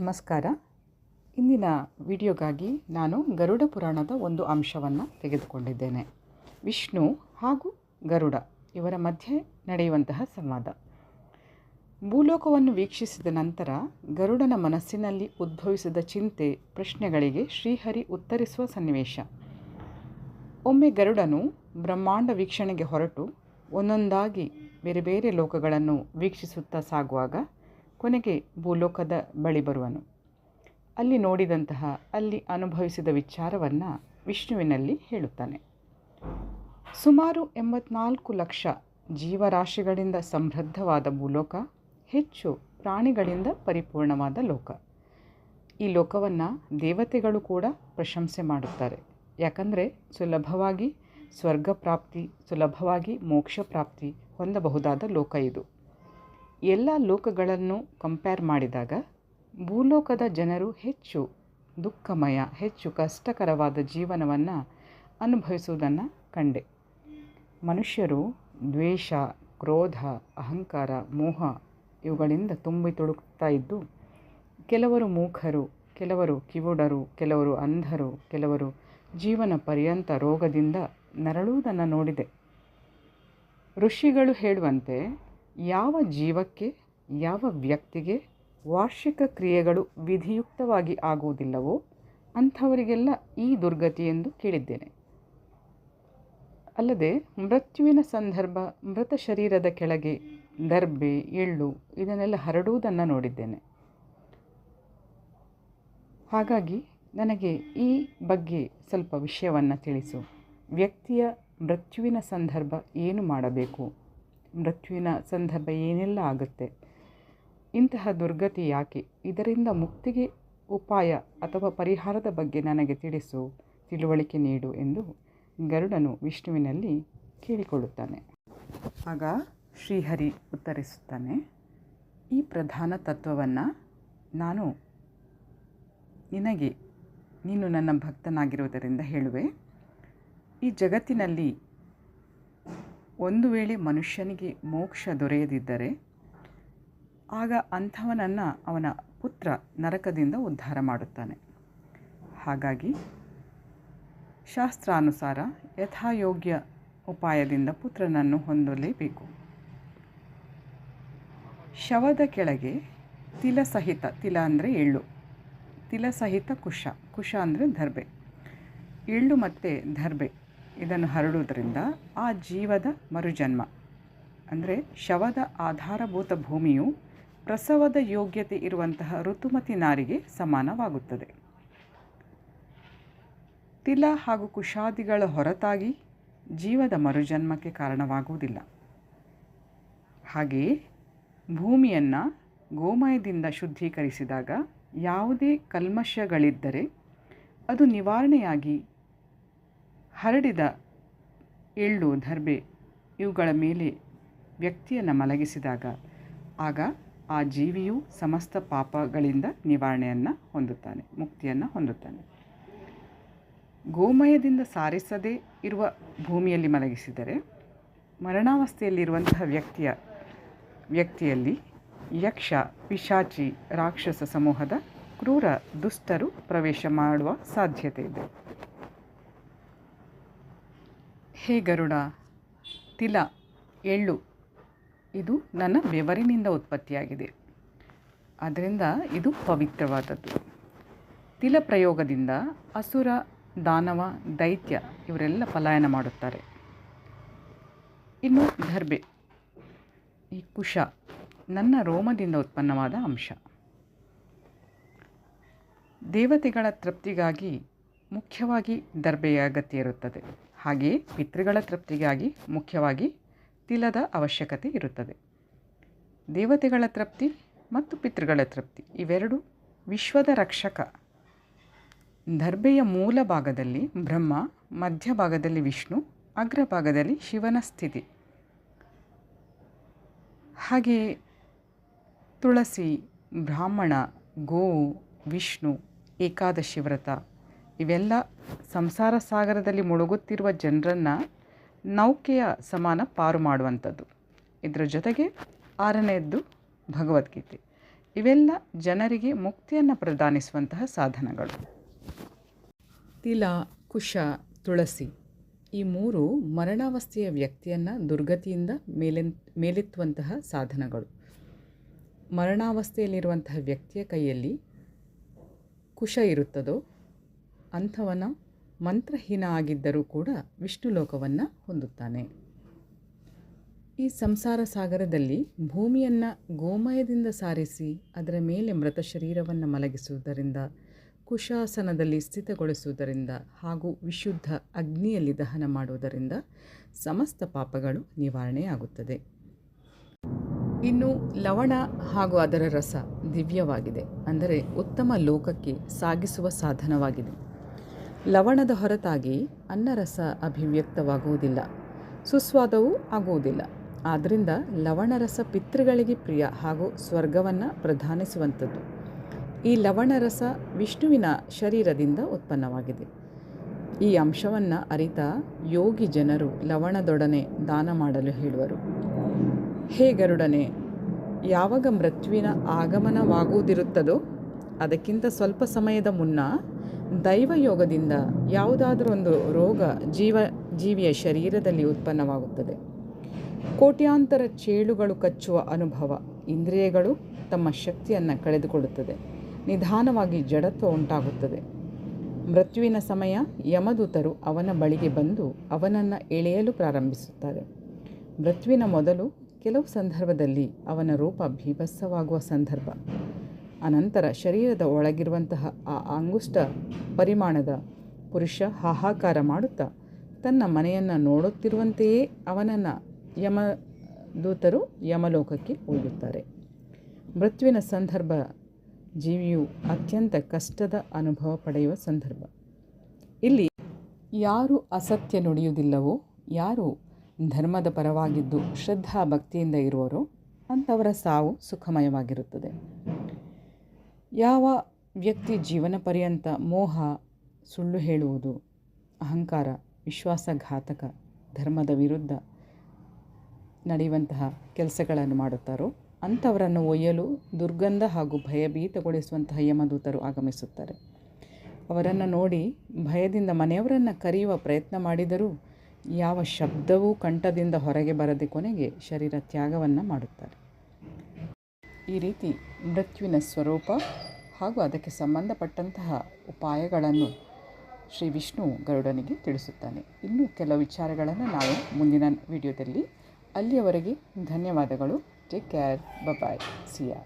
ನಮಸ್ಕಾರ. ಇಂದಿನ ವಿಡಿಯೋಗಾಗಿ ನಾನು ಗರುಡ ಪುರಾಣದ ಒಂದು ಅಂಶವನ್ನು ತೆಗೆದುಕೊಂಡಿದ್ದೇನೆ. ವಿಷ್ಣು ಹಾಗೂ ಗರುಡ ಇವರ ಮಧ್ಯೆ ನಡೆಯುವಂತಹ ಸಂವಾದ. ಭೂಲೋಕವನ್ನು ವೀಕ್ಷಿಸಿದ ನಂತರ ಗರುಡನ ಮನಸ್ಸಿನಲ್ಲಿ ಉದ್ಭವಿಸಿದ ಚಿಂತೆ ಪ್ರಶ್ನೆಗಳಿಗೆ ಶ್ರೀಹರಿ ಉತ್ತರಿಸುವ ಸನ್ನಿವೇಶ. ಒಮ್ಮೆ ಗರುಡನು ಬ್ರಹ್ಮಾಂಡ ವೀಕ್ಷಣೆಗೆ ಹೊರಟು, ಒಂದೊಂದಾಗಿ ಬೇರೆ ಬೇರೆ ಲೋಕಗಳನ್ನು ವೀಕ್ಷಿಸುತ್ತಾ ಸಾಗುವಾಗ ಕೊನೆಗೆ ಭೂಲೋಕದ ಬಳಿ ಬರುವನು. ಅಲ್ಲಿ ನೋಡಿದಂತಹ, ಅಲ್ಲಿ ಅನುಭವಿಸಿದ ವಿಚಾರವನ್ನು ವಿಷ್ಣುವಿನಲ್ಲಿ ಹೇಳುತ್ತಾನೆ. ಸುಮಾರು ಎಂಬತ್ನಾಲ್ಕು ಲಕ್ಷ ಜೀವರಾಶಿಗಳಿಂದ ಸಮೃದ್ಧವಾದ ಭೂಲೋಕ, ಹೆಚ್ಚು ಪ್ರಾಣಿಗಳಿಂದ ಪರಿಪೂರ್ಣವಾದ ಲೋಕ. ಈ ಲೋಕವನ್ನು ದೇವತೆಗಳು ಕೂಡ ಪ್ರಶಂಸೆ ಮಾಡುತ್ತಾರೆ. ಯಾಕಂದರೆ ಸುಲಭವಾಗಿ ಸ್ವರ್ಗ ಪ್ರಾಪ್ತಿ, ಸುಲಭವಾಗಿ ಮೋಕ್ಷ ಪ್ರಾಪ್ತಿ ಹೊಂದಬಹುದಾದ ಲೋಕ ಇದು. ಎಲ್ಲ ಲೋಕಗಳನ್ನು ಕಂಪೇರ್ ಮಾಡಿದಾಗ ಭೂಲೋಕದ ಜನರು ಹೆಚ್ಚು ದುಃಖಮಯ, ಹೆಚ್ಚು ಕಷ್ಟಕರವಾದ ಜೀವನವನ್ನು ಅನುಭವಿಸುವುದನ್ನು ಕಂಡೆ. ಮನುಷ್ಯರು ದ್ವೇಷ, ಕ್ರೋಧ, ಅಹಂಕಾರ, ಮೋಹ ಇವುಗಳಿಂದ ತುಂಬಿ ತುಳುಕ್ತಾ ಇದ್ದು, ಕೆಲವರು ಮೂಖರು ಕೆಲವರು ಕಿವುಡರು, ಕೆಲವರು ಅಂಧರು, ಕೆಲವರು ಜೀವನ ಪರ್ಯಂತ ರೋಗದಿಂದ ನರಳುವುದನ್ನು ನೋಡಿದೆ. ಋಷಿಗಳು ಹೇಳುವಂತೆ ಯಾವ ಜೀವಕ್ಕೆ, ಯಾವ ವ್ಯಕ್ತಿಗೆ ವಾರ್ಷಿಕ ಕ್ರಿಯೆಗಳು ವಿಧಿಯುಕ್ತವಾಗಿ ಆಗುವುದಿಲ್ಲವೋ ಅಂಥವರಿಗೆಲ್ಲ ಈ ದುರ್ಗತಿ ಎಂದು ಕೇಳಿದ್ದೇನೆ. ಅಲ್ಲದೆ ಮೃತ್ಯುವಿನ ಸಂದರ್ಭ, ಮೃತ ಶರೀರದ ಕೆಳಗೆ ದರ್ಬೆ ಎಳ್ಳು ಇದನ್ನೆಲ್ಲ ಹರಡುವುದನ್ನು ನೋಡಿದ್ದೇನೆ. ಹಾಗಾಗಿ ನನಗೆ ಈ ಬಗ್ಗೆ ಸ್ವಲ್ಪ ವಿಷಯವನ್ನು ತಿಳಿಸು. ವ್ಯಕ್ತಿಯ ಮೃತ್ಯುವಿನ ಸಂದರ್ಭ ಏನು ಮಾಡಬೇಕು? ಮೃತ್ಯುವಿನ ಸಂದರ್ಭ ಏನೆಲ್ಲ ಆಗುತ್ತೆ? ಇಂತಹ ದುರ್ಗತಿ ಯಾಕೆ? ಇದರಿಂದ ಮುಕ್ತಿಗೆ ಉಪಾಯ ಅಥವಾ ಪರಿಹಾರದ ಬಗ್ಗೆ ನನಗೆ ತಿಳಿಸು, ತಿಳುವಳಿಕೆ ನೀಡು ಎಂದು ಗರುಡನು ವಿಷ್ಣುವಿನಲ್ಲಿ ಕೇಳಿಕೊಳ್ಳುತ್ತಾನೆ. ಆಗ ಶ್ರೀಹರಿ ಉತ್ತರಿಸುತ್ತಾನೆ, ಈ ಪ್ರಧಾನ ತತ್ವವನ್ನು ನಾನು ನಿನಗೆ, ನೀನು ನನ್ನ ಭಕ್ತನಾಗಿರುವುದರಿಂದ ಹೇಳುವೆ. ಈ ಜಗತ್ತಿನಲ್ಲಿ ಒಂದು ವೇಳೆ ಮನುಷ್ಯನಿಗೆ ಮೋಕ್ಷ ದೊರೆಯದಿದ್ದರೆ, ಆಗ ಅಂಥವನನ್ನು ಅವನ ಪುತ್ರ ನರಕದಿಂದ ಉದ್ಧಾರ ಮಾಡುತ್ತಾನೆ. ಹಾಗಾಗಿ ಶಾಸ್ತ್ರಾನುಸಾರ ಯಥಾಯೋಗ್ಯ ಉಪಾಯದಿಂದ ಪುತ್ರನನ್ನು ಹೊಂದಲೇಬೇಕು. ಶವದ ಕೆಳಗೆ ತಿಲ ಸಹಿತ, ತಿಲ ಅಂದರೆ ಎಳ್ಳು, ತಿಲ ಸಹಿತ ಕುಶ ಕುಶ ಅಂದರೆ ದರ್ಬೆ, ಎಳ್ಳು ಮತ್ತು ದರ್ಬೆ ಇದನ್ನು ಹರಡುವುದರಿಂದ ಆ ಜೀವದ ಮರುಜನ್ಮ, ಅಂದರೆ ಶವದ ಆಧಾರಭೂತ ಭೂಮಿಯು ಪ್ರಸವದ ಯೋಗ್ಯತೆ ಇರುವಂತಹ ಋತುಮತಿ ನಾರಿಗೆ ಸಮಾನವಾಗುತ್ತದೆ. ತಿಲ ಹಾಗೂ ಕುಶಾದಿಗಳ ಹೊರತಾಗಿ ಜೀವದ ಮರುಜನ್ಮಕ್ಕೆ ಕಾರಣವಾಗುವುದಿಲ್ಲ. ಹಾಗೆಯೇ ಭೂಮಿಯನ್ನು ಗೋಮಯದಿಂದ ಶುದ್ಧೀಕರಿಸಿದಾಗ ಯಾವುದೇ ಕಲ್ಮಶಗಳಿದ್ದರೆ ಅದು ನಿವಾರಣೆಯಾಗಿ ಹರಡಿದ ಎಳ್ಳು ದರ್ಬೆ ಇವುಗಳ ಮೇಲೆ ವ್ಯಕ್ತಿಯನ್ನು ಮಲಗಿಸಿದಾಗ ಆಗ ಆ ಜೀವಿಯು ಸಮಸ್ತ ಪಾಪಗಳಿಂದ ನಿವಾರಣೆಯನ್ನು ಹೊಂದುತ್ತಾನೆ, ಮುಕ್ತಿಯನ್ನು ಹೊಂದುತ್ತಾನೆ. ಗೋಮಯದಿಂದ ಸಾರಿಸದೇ ಇರುವ ಭೂಮಿಯಲ್ಲಿ ಮಲಗಿಸಿದರೆ ಮರಣಾವಸ್ಥೆಯಲ್ಲಿರುವಂತಹ ವ್ಯಕ್ತಿಯ, ವ್ಯಕ್ತಿಯಲ್ಲಿ ಯಕ್ಷ, ಪಿಶಾಚಿ, ರಾಕ್ಷಸ ಸಮೂಹದ ಕ್ರೂರ ದುಷ್ಟರು ಪ್ರವೇಶ ಮಾಡುವ ಸಾಧ್ಯತೆ ಇದೆ. ಹೇ ಗರುಡ, ತಿಲ, ಎಳ್ಳು. ಇದು ನನ್ನ ಬೆವರಿನಿಂದ ಉತ್ಪತ್ತಿಯಾಗಿದೆ. ಆದ್ದರಿಂದ ಇದು ಪವಿತ್ರವಾದದ್ದು. ತಿಲ ಪ್ರಯೋಗದಿಂದ ಅಸುರ, ದಾನವ, ದೈತ್ಯ ಇವರೆಲ್ಲ ಪಲಾಯನ ಮಾಡುತ್ತಾರೆ. ಇನ್ನು ದರ್ಬೆ ಈ ಕುಶ, ನನ್ನ ರೋಮದಿಂದ ಉತ್ಪನ್ನವಾದ ಅಂಶ. ದೇವತೆಗಳ ತೃಪ್ತಿಗಾಗಿ ಮುಖ್ಯವಾಗಿ ದರ್ಬೆಯ ಅಗತ್ಯ ಇರುತ್ತದೆ. ಹಾಗೆಯೇ ಪಿತೃಗಳ ತೃಪ್ತಿಗಾಗಿ ಮುಖ್ಯವಾಗಿ ತಿಲದ ಅವಶ್ಯಕತೆ ಇರುತ್ತದೆ. ದೇವತೆಗಳ ತೃಪ್ತಿ ಮತ್ತು ಪಿತೃಗಳ ತೃಪ್ತಿ ಇವೆರಡು ವಿಶ್ವದ ರಕ್ಷಕ. ದರ್ಬೆಯ ಮೂಲ ಭಾಗದಲ್ಲಿ ಬ್ರಹ್ಮ ಮಧ್ಯಭಾಗದಲ್ಲಿ ವಿಷ್ಣು ಅಗ್ರಭಾಗದಲ್ಲಿ ಶಿವನ ಸ್ಥಿತಿ. ಹಾಗೆಯೇ ತುಳಸಿ, ಬ್ರಾಹ್ಮಣ, ಗೋವು, ವಿಷ್ಣು, ಏಕಾದಶಿ ವ್ರತ ಇವೆಲ್ಲ ಸಂಸಾರ ಸಾಗರದಲ್ಲಿ ಮುಳುಗುತ್ತಿರುವ ಜನರನ್ನು ನೌಕೆಯ ಸಮಾನ ಪಾರು ಮಾಡುವಂಥದ್ದು. ಇದರ ಜೊತೆಗೆ ಆರನೆಯದ್ದು ಭಗವದ್ಗೀತೆ. ಇವೆಲ್ಲ ಜನರಿಗೆ ಮುಕ್ತಿಯನ್ನು ಪ್ರದಾನಿಸುವಂತಹ ಸಾಧನಗಳು. ತಿಲ, ಕುಶ, ತುಳಸಿ ಈ ಮೂರು ಮರಣಾವಸ್ಥೆಯ ವ್ಯಕ್ತಿಯನ್ನು ದುರ್ಗತಿಯಿಂದ ಮೇಲೆ ಮೇಲೆತ್ತುವಂತಹ ಸಾಧನಗಳು. ಮರಣಾವಸ್ಥೆಯಲ್ಲಿರುವಂತಹ ವ್ಯಕ್ತಿಯ ಕೈಯಲ್ಲಿ ಕುಶ ಇರುತ್ತದೋ ಅಂಥವನ ಮಂತ್ರಹೀನ ಆಗಿದ್ದರೂ ಕೂಡ ವಿಷ್ಣು ಲೋಕವನ್ನು ಹೊಂದುತ್ತಾನೆ. ಈ ಸಂಸಾರ ಸಾಗರದಲ್ಲಿ ಭೂಮಿಯನ್ನು ಗೋಮಯದಿಂದ ಸಾರಿಸಿ ಅದರ ಮೇಲೆ ಮೃತ ಶರೀರವನ್ನು ಮಲಗಿಸುವುದರಿಂದ, ಕುಶಾಸನದಲ್ಲಿ ಸ್ಥಿತಗೊಳಿಸುವುದರಿಂದ ಹಾಗೂ ವಿಶುದ್ಧ ಅಗ್ನಿಯಲ್ಲಿ ದಹನ ಮಾಡುವುದರಿಂದ ಸಮಸ್ತ ಪಾಪಗಳು ನಿವಾರಣೆಯಾಗುತ್ತದೆ. ಇನ್ನು ಲವಣ ಹಾಗೂ ಅದರ ರಸ ದಿವ್ಯವಾಗಿದೆ. ಅಂದರೆ ಉತ್ತಮ ಲೋಕಕ್ಕೆ ಸಾಗಿಸುವ ಸಾಧನವಾಗಿದೆ. ಲವಣದ ಹೊರತಾಗಿ ಅನ್ನರಸ ಅಭಿವ್ಯಕ್ತವಾಗುವುದಿಲ್ಲ, ಸುಸ್ವಾದವೂ ಆಗುವುದಿಲ್ಲ. ಆದ್ದರಿಂದ ಲವಣರಸ ಪಿತೃಗಳಿಗೆ ಪ್ರಿಯ ಹಾಗೂ ಸ್ವರ್ಗವನ್ನು ಪ್ರಧಾನಿಸುವಂಥದ್ದು. ಈ ಲವಣರಸ ವಿಷ್ಣುವಿನ ಶರೀರದಿಂದ ಉತ್ಪನ್ನವಾಗಿದೆ. ಈ ಅಂಶವನ್ನು ಅರಿತ ಯೋಗಿ ಜನರು ಲವಣದೊಡನೆ ದಾನ ಮಾಡಲು ಹೇಳುವರು. ಹೇ ಗರುಡನೆ, ಯಾವಾಗ ಮೃತ್ಯುವಿನ ಆಗಮನವಾಗುವುದಿರುತ್ತದೋ ಅದಕ್ಕಿಂತ ಸ್ವಲ್ಪ ಸಮಯದ ಮುನ್ನ ದೈವಯೋಗದಿಂದ ಯಾವುದಾದರೂ ಒಂದು ರೋಗ ಜೀವ, ಜೀವಿಯ ಶರೀರದಲ್ಲಿ ಉತ್ಪನ್ನವಾಗುತ್ತದೆ. ಕೋಟ್ಯಾಂತರ ಚೇಳುಗಳು ಕಚ್ಚುವ ಅನುಭವ ಇಂದ್ರಿಯಗಳು ತಮ್ಮ ಶಕ್ತಿಯನ್ನು ಕಳೆದುಕೊಳ್ಳುತ್ತದೆ. ನಿಧಾನವಾಗಿ ಜಡತ್ವ ಉಂಟಾಗುತ್ತದೆ. ಮೃತ್ಯುವಿನ ಸಮಯ ಯಮದೂತರು ಅವನ ಬಳಿಗೆ ಬಂದು ಅವನನ್ನು ಎಳೆಯಲು ಪ್ರಾರಂಭಿಸುತ್ತಾರೆ. ಮೃತ್ಯುವಿನ ಮೊದಲು ಕೆಲವು ಸಂದರ್ಭದಲ್ಲಿ ಅವನ ರೂಪ ಭೀಭತ್ಸವಾಗುವ ಸಂದರ್ಭ. ಅನಂತರ ಶರೀರದ ಒಳಗಿರುವಂತಹ ಆ ಅಂಗುಷ್ಟ ಪರಿಮಾಣದ ಪುರುಷ ಹಾಹಾಕಾರ ಮಾಡುತ್ತಾ ತನ್ನ ಮನೆಯನ್ನು ನೋಡುತ್ತಿರುವಂತೆಯೇ ಅವನನ್ನು ಯಮದೂತರು ಯಮಲೋಕಕ್ಕೆ ಒಯ್ಯುತ್ತಾರೆ ಮೃತ್ಯುವಿನ ಸಂದರ್ಭ ಜೀವಿಯು ಅತ್ಯಂತ ಕಷ್ಟದ ಅನುಭವ ಪಡೆಯುವ ಸಂದರ್ಭ. ಇಲ್ಲಿ ಯಾರು ಅಸತ್ಯ ನುಡಿಯುವುದಿಲ್ಲವೋ, ಯಾರು ಧರ್ಮದ ಪರವಾಗಿದ್ದು ಶ್ರದ್ಧಾ ಭಕ್ತಿಯಿಂದ ಇರುವರೋ ಅಂಥವರ ಸಾವು ಸುಖಮಯವಾಗಿರುತ್ತದೆ. ಯಾವ ವ್ಯಕ್ತಿ ಜೀವನ ಪರ್ಯಂತ ಮೋಹ, ಸುಳ್ಳು ಹೇಳುವುದು, ಅಹಂಕಾರ, ವಿಶ್ವಾಸಘಾತಕ, ಧರ್ಮದ ವಿರುದ್ಧ ನಡೆಯುವಂತಹ ಕೆಲಸಗಳನ್ನು ಮಾಡುತ್ತಾರೋ ಅಂಥವರನ್ನು ಒಯ್ಯಲು ದುರ್ಗಂಧ ಹಾಗೂ ಭಯಭೀತಗೊಳಿಸುವಂತಹ ಯಮದೂತರು ಆಗಮಿಸುತ್ತಾರೆ. ಅವರನ್ನು ನೋಡಿ ಭಯದಿಂದ ಮನೆಯವರನ್ನು ಕರೆಯುವ ಪ್ರಯತ್ನ ಮಾಡಿದರೂ ಯಾವ ಶಬ್ದವೂ ಕಂಠದಿಂದ ಹೊರಗೆ ಬರದೆ ಕೊನೆಗೆ ಶರೀರ ತ್ಯಾಗವನ್ನು ಮಾಡುತ್ತಾರೆ. ಈ ರೀತಿ ಮೃತ್ಯುವಿನ ಸ್ವರೂಪ ಹಾಗೂ ಅದಕ್ಕೆ ಸಂಬಂಧಪಟ್ಟಂತಹ ಉಪಾಯಗಳನ್ನು ಶ್ರೀ ವಿಷ್ಣು ಗರುಡನಿಗೆ ತಿಳಿಸುತ್ತಾನೆ. ಇನ್ನೂ ಕೆಲವು ವಿಚಾರಗಳನ್ನು ನಾವು ಮುಂದಿನ ವಿಡಿಯೋದಲ್ಲಿ. ಅಲ್ಲಿಯವರೆಗೆ ಧನ್ಯವಾದಗಳು. ಟೇಕ್ ಕೇರ್ ಬಾಯ್ ಸಿಯಾ